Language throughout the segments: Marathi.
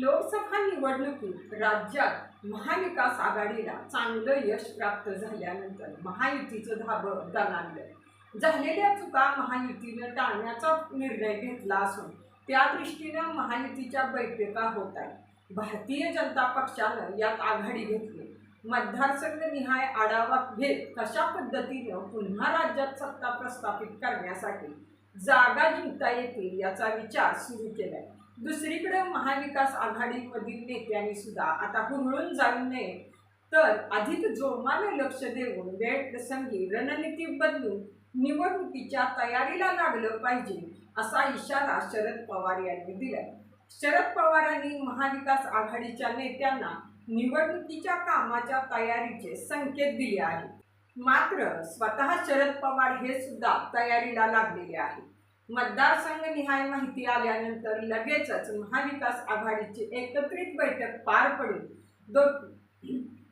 लोकसभा निवडणुकीत राज्यात महाविकास आघाडीला चांगलं यश प्राप्त झाल्यानंतर महायुतीचं धाबं दणाणलं. झालेल्या चुका महायुतीनं टाळण्याचा निर्णय घेतला असून त्या दृष्टीनं महायुतीच्या बैठका होत आहेत. भारतीय जनता पक्षानं यात आघाडी घेतली. मतदारसंघ निहाय आढावा घेत कशा पद्धतीनं पुन्हा राज्यात सत्ता प्रस्थापित करण्यासाठी जागा जिंकता येतील याचा विचार सुरू केलाय. दुसरीकडे महाविकास आघाडीमधील नेत्यांनी सुद्धा आता हुरळून जाऊ नये. तर अधिक जोमाने लक्ष देऊन वेळ प्रसंगी रणनीती बदलून निवडणुकीच्या तयारीला लागलं पाहिजे असा इशारा शरद पवार यांनी दिला शरद पवारांनी महाविकास आघाडीच्या नेत्यांना निवडणुकीच्या कामाच्या तयारीचे संकेत दिले आहेत. मात्र स्वतः शरद पवार हे सुद्धा तयारीला लागलेले आहेत. मतदारसंघ निहाय माहिती आल्यानंतर लगेचच महाविकास आघाडीची एकत्रित बैठक पार पडून दो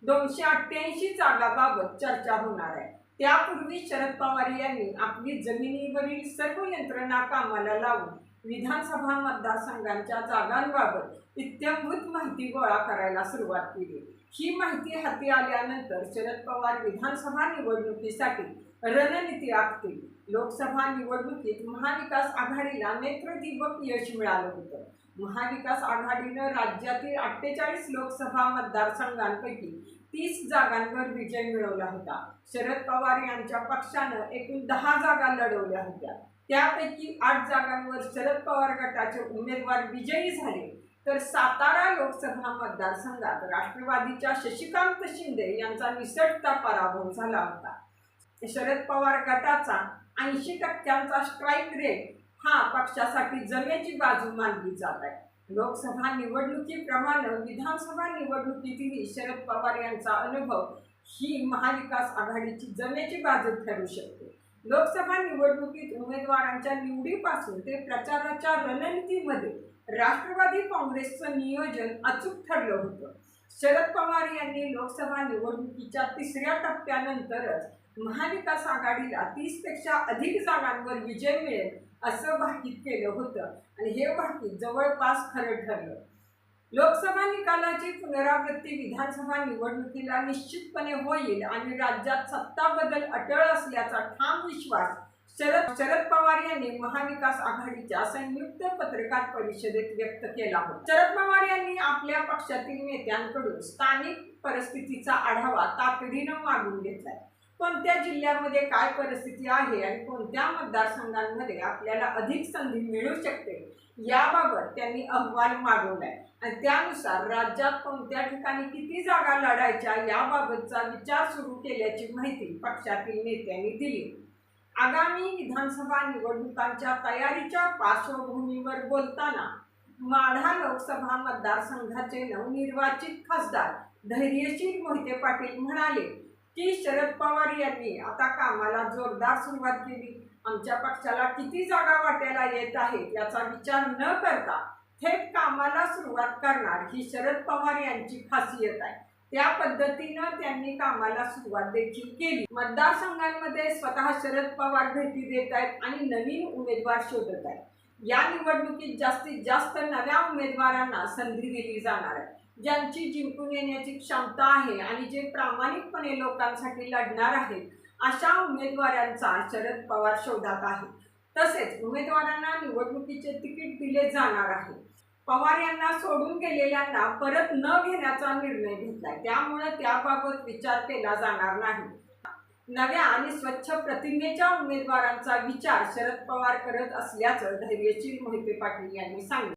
दोनशे अठ्ठ्याऐंशी जागाबाबत चर्चा होणार आहे. त्यापूर्वी शरद पवार यांनी आपली जमिनीवरील सर्व यंत्रणा कामाला लावून विधानसभा मतदारसंघांच्या जागांबाबत इत्यंभूत माहिती गोळा करायला सुरुवात केली. ही माहिती हाती आल्यानंतर शरद पवार विधानसभा निवडणुकीसाठी रणनीती आखतील लोकसभा निवडणुकीत महाविकास आघाडीला नेत्रदीपक यश मिळालं होतं. महाविकास आघाडीनं राज्यातील अठ्ठेचाळीस लोकसभा मतदारसंघांपैकी तीस जागांवर विजय मिळवला होता. शरद पवार यांच्या पक्षानं एकूण दहा जागा लढवल्या होत्या. त्यापैकी आठ जागांवर शरद पवार गटाचे उमेदवार विजयी झाले. तर सातारा लोकसभा मतदारसंघात राष्ट्रवादीच्या शशिकांत शिंदे यांचा निसटता पराभव झाला होता. शरद पवार गटाचा ऐंशी टक्क्यांचा स्ट्राईक रेट हा पक्षासाठी जमेची बाजू मानली जात आहे. लोकसभा निवडणुकीप्रमाणे विधानसभा निवडणुकीतही शरद पवार यांचा अनुभव ही महाविकास आघाडीची जमेची बाजू ठरू शकते. लोकसभा निवडणुकीत उमेदवारांच्या निवडीपासून ते प्रचाराच्या रणनीतीमध्ये राष्ट्रवादी काँग्रेसचं नियोजन अचूक ठरलं होतं. शरद पवार यांनी लोकसभा निवडणुकीच्या तिसऱ्या टप्प्यानंतरच महाविकास आघाडीला तीसपेक्षा अधिक जागांवर विजय मिळेल असं भाकीत केलं होतं. आणि हे भाकीत जवळपास खरं ठरलं. लोकसभा निकालाची पुनरावृत्ती विधानसभा निवडणुकीला निश्चितपणे होईल आणि राज्यात सत्ता बदल अटळ असल्याचा ठाम विश्वास शरद शरद पवार यांनी महाविकास आघाडीच्या संयुक्त पत्रकार परिषदेत व्यक्त केला होता. शरद पवार यांनी आपल्या पक्षातील नेत्यांकडून स्थानिक परिस्थितीचा आढावा तातडीनं मागून घेतलाय. कोणत्या जिल्ह्यामध्ये काय परिस्थिती आहे आणि कोणत्या मतदारसंघांमध्ये आपल्याला अधिक संधी मिळू शकते याबाबत त्यांनी अहवाल मागवलाय. आणि त्यानुसार राज्यात कोणत्या ठिकाणी किती जागा लढायच्या याबाबतचा विचार सुरू केल्याची माहिती पक्षातील नेत्यांनी दिली. आगामी विधानसभा निवडणुकांच्या तयारीच्या पार्श्वभूमीवर बोलताना माढा लोकसभा मतदारसंघाचे नवनिर्वाचित खासदार धैर्यशील मोहिते पाटील म्हणाले की शरद पवार यांनी आता कामाला जोरदार सुरुवात केली. आमच्या पक्षाला किती जागा वाट्याला येत आहेत याचा विचार न करता थेट कामाला सुरुवात करणार ही शरद पवार यांची खासियत आहे. त्या पद्धतीनं त्यांनी कामाला सुरुवात देखील केली. मतदारसंघांमध्ये स्वतः शरद पवार भेटी देत आहेत आणि नवीन उमेदवार शोधत आहेत. या निवडणुकीत जास्तीत जास्त नव्या उमेदवारांना संधी दिली जाणार आहे. ज्यांची जिंकून येण्याची क्षमता आहे आणि जे प्रामाणिकपणे लोकांसाठी लढणार आहेत अशा उमेदवारांचा शरद पवार शोधात आहे. तसेच उमेदवारांना निवडणुकीचे तिकीट दिले जाणार आहे. पवार यांना सोडून गेलेल्यांना परत न घेण्याचा निर्णय घेतला त्यामुळे त्याबाबत विचार केला जाणार नाही. नव्या आणि स्वच्छ प्रतिमेच्या उमेदवारांचा विचार शरद पवार करत असल्याचं धैर्यशील मोहिते पाटील यांनी सांगितलं.